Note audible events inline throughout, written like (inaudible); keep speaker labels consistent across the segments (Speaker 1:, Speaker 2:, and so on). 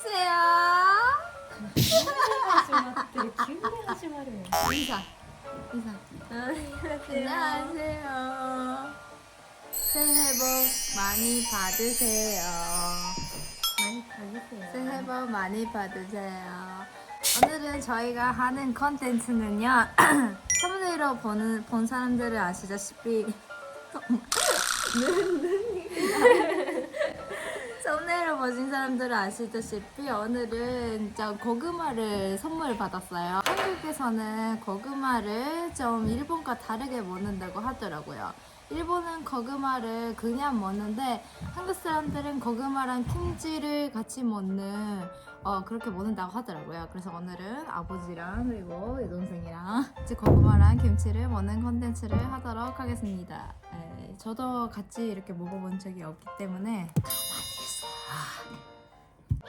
Speaker 1: 왔어요.
Speaker 2: 되게 귀엽네 하지마를
Speaker 1: 인사. 인사. 안녕하세요. 새해 복 많이 받으세요.
Speaker 2: 많이 받으세요
Speaker 1: 새해 복 많이 받으세요. 오늘은 저희가 하는 컨텐츠는요. (laughs) 사무대로 보는 본 사람들을 아시다시피 눈 (laughs) 눈이 네, 네, 네. 썸네일로 보신 사람들은 아시다시피 오늘은 저 고구마를 선물 받았어요. 한국에서는 고구마를 좀 일본과 다르게 먹는다고 하더라고요. 일본은 고구마를 그냥 먹는데 한국 사람들은 고구마랑 김치를 같이 먹는 어 그렇게 먹는다고 하더라고요. 그래서 오늘은 아버지랑 그리고 여동생이랑 같이 고구마랑 김치를 먹는 컨텐츠를 하도록 하겠습니다. 에, 저도 같이 이렇게 먹어본 적이 없기 때문에.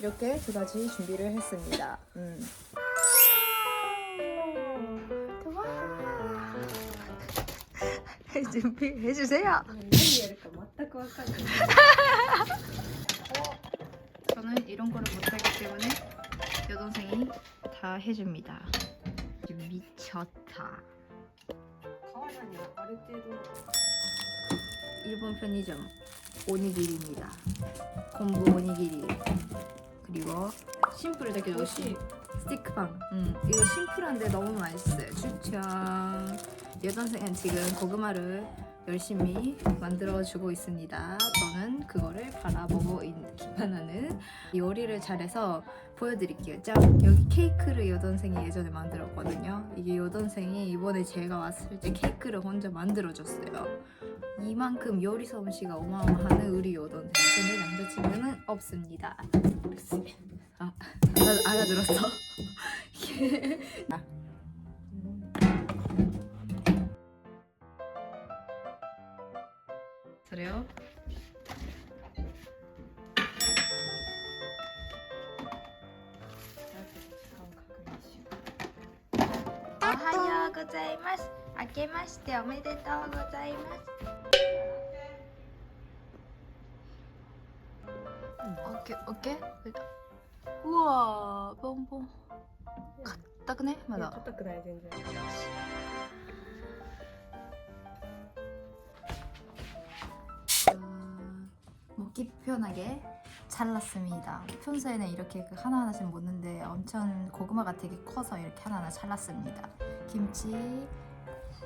Speaker 1: 이렇게 두 가지 준비를 했습니다. 음. (laughs) 준비해 주세요.
Speaker 2: 음,
Speaker 1: 저는 이런 거를 못하기 때문에 여동생이 다 해줍니다. 미쳤다. 일본 편의점. 오니기리입니다. 콤보 오니기리 그리고 심플하게
Speaker 2: 넣으시
Speaker 1: 스티크빵. 음, 이거 심플한데 너무 맛있어요. 추천. 여전생은 지금 고구마를 열심히 만들어주고 있습니다. 저는 그거를 바라보고 있기만 하는 요리를 잘해서 보여드릴게요. 짠! 여기 케이크를 여동생이 예전에 만들었거든요. 이게 여동생이 이번에 제가 왔을 때 케이크를 혼자 만들어줬어요. 이만큼 요리 솜씨가 어마어마한 우리 여동생 근데 남자친구는 없습니다 아, 알아, 알아들었어? (laughs) 예. 아. 그래요? 오하요 고자이마스 아케마시테 오메데토 고자이마스 오케이 오케이. 일단 우와 뽕뽕. 갔다 그네 맞아
Speaker 2: 硬くない全然
Speaker 1: 음, 먹기 편하게 잘랐습니다. 평소에는 이렇게 그 하나하나씩 먹는데 엄청 고구마가 되게 커서 이렇게 하나하나 잘랐습니다. 김치,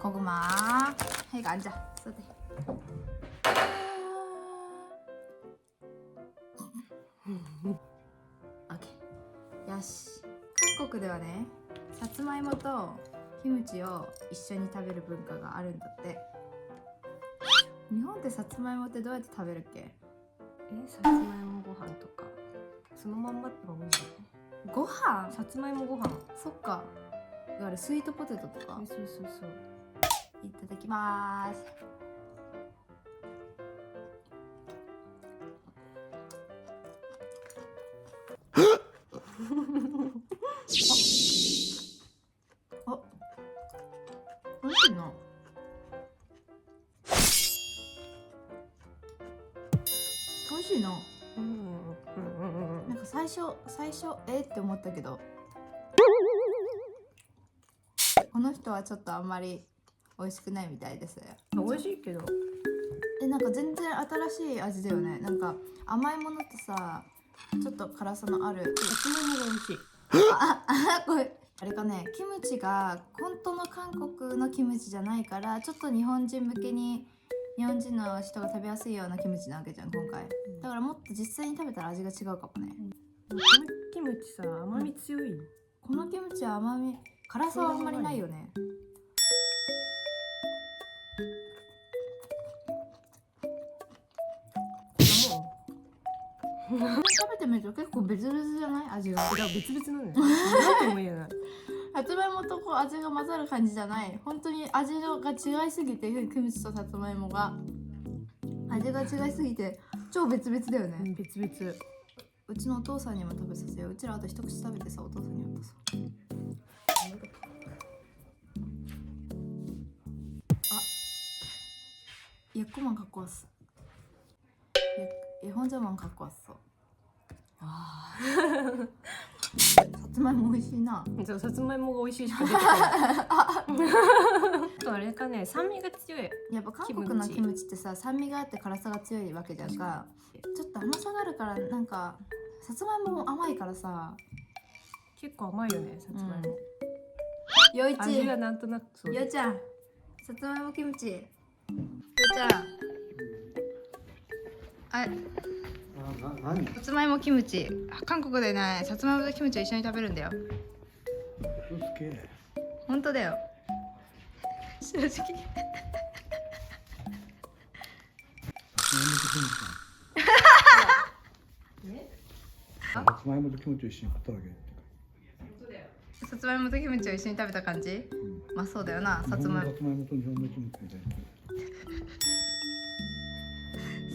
Speaker 1: 고구마, 이거 앉아, 써대. OK よし。韓国ではねさつまいもとキムチを一緒に食べる文化があるんだって。日本でさつまいもってどうやって食べるっけ？
Speaker 2: えさつまいもご飯とか。そのまんまってもいいんじゃな
Speaker 1: ご飯？
Speaker 2: さつまいもご飯。
Speaker 1: そっか。だからスイートポテトとか。
Speaker 2: そうそうそう。
Speaker 1: いただきます。ああ美味しいな。美味しいな
Speaker 2: うん。うんうんうん
Speaker 1: なんか最初最初えって思ったけど。この人はちょっとあんまり美味しくないみたいです。
Speaker 2: 美味しいけど。
Speaker 1: えなんか全然新しい味だよね。なんか甘いものってさちょっと辛さのある。
Speaker 2: さつまいもが美味しい。
Speaker 1: ああこれあれかね。キムチが本当の韓国のキムチじゃないからちょっと日本人向けに日本人の人が食べやすいようなキムチなわけじゃん今回。だからもっと実際に食べたら味が違うかもね。
Speaker 2: このキムチさ甘み強いよ
Speaker 1: このキムチは甘み辛さはあんまりないよね食べてみると結構別々じゃない？味が。
Speaker 2: いや別々なんだよ。(laughs) 何とも言えない。
Speaker 1: さつまいもとこう味が混ざる感じじゃない。本当に味が違いすぎてキムチとさつまいもが。味が違いすぎて超別々だよね。
Speaker 2: 別々。
Speaker 1: うちのお父さんにも食べさせよう。うちらあと一口食べてさお父さんに渡そう。あやっこまんかっこわす。얘 혼자만 갖고 왔어 와 (laughs) 사츠마이모 美味しいな
Speaker 2: じゃあさつまいもが美味しいしか出てこないあとあれかね酸味が強い
Speaker 1: やっぱ韓国のキムチってさ酸味があって辛さが強いわけじゃんかちょっと甘さがあるからなんかさつまいもも甘いからさ
Speaker 2: 結構甘いよねさつまいも、
Speaker 1: よいち
Speaker 2: 味がなんとなくそう
Speaker 1: ようちゃんさつまいもキムチようちゃん あ
Speaker 3: あな何？
Speaker 1: さつまいもキムチ。韓国でねさつまいもとキムチを一緒に食べるんだよ。
Speaker 3: 嘘つけ。
Speaker 1: 本当だよ。正直。
Speaker 3: さつまいもとキムチを一緒に食っただけ？
Speaker 1: さつまいもとキムチを一緒に食べた感じ？
Speaker 3: うん。
Speaker 1: まあそうだよな
Speaker 3: 日
Speaker 1: さつまいも
Speaker 3: 本のさつまいもと日本のキムチみたいな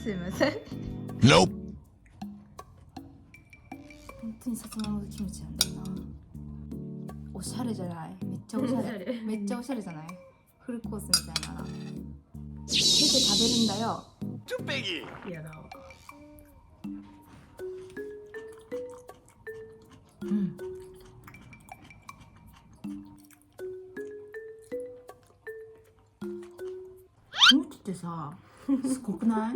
Speaker 1: すいません。
Speaker 4: Nope.
Speaker 1: 本当にさつまいもとキムチなんだよな。おしゃれじゃない？めっちゃ (laughs) おしゃれ。めっちゃおしゃれじゃない？フルコースみたいなな手で食べるんだよ。
Speaker 4: Too biggie.
Speaker 2: 嫌だわ
Speaker 1: うん。キムチってさすごくない？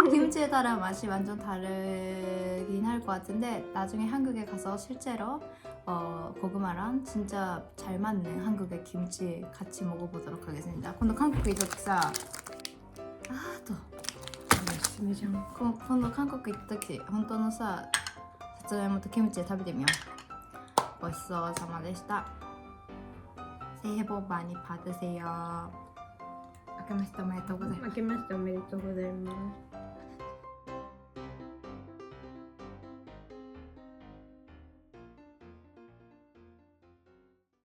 Speaker 1: 음. 김치에 따라 맛이 완전 다르긴 할 것 같은데 나중에 한국에 가서 실제로 어, 고구마랑 진짜 잘 맞는 한국의 김치 같이 먹어보도록 하겠습니다. 근데 한국에 있었어. 아, 또.
Speaker 2: 열심히 좀.
Speaker 1: 그, 근데 한국에 있었지. 本当のさ、さつまいもと 김치 食べてみよう. 벌써 様でした. 새해 복 많이 받으세요.
Speaker 2: 明けましておめでとうございます。明けましておめでとうございます。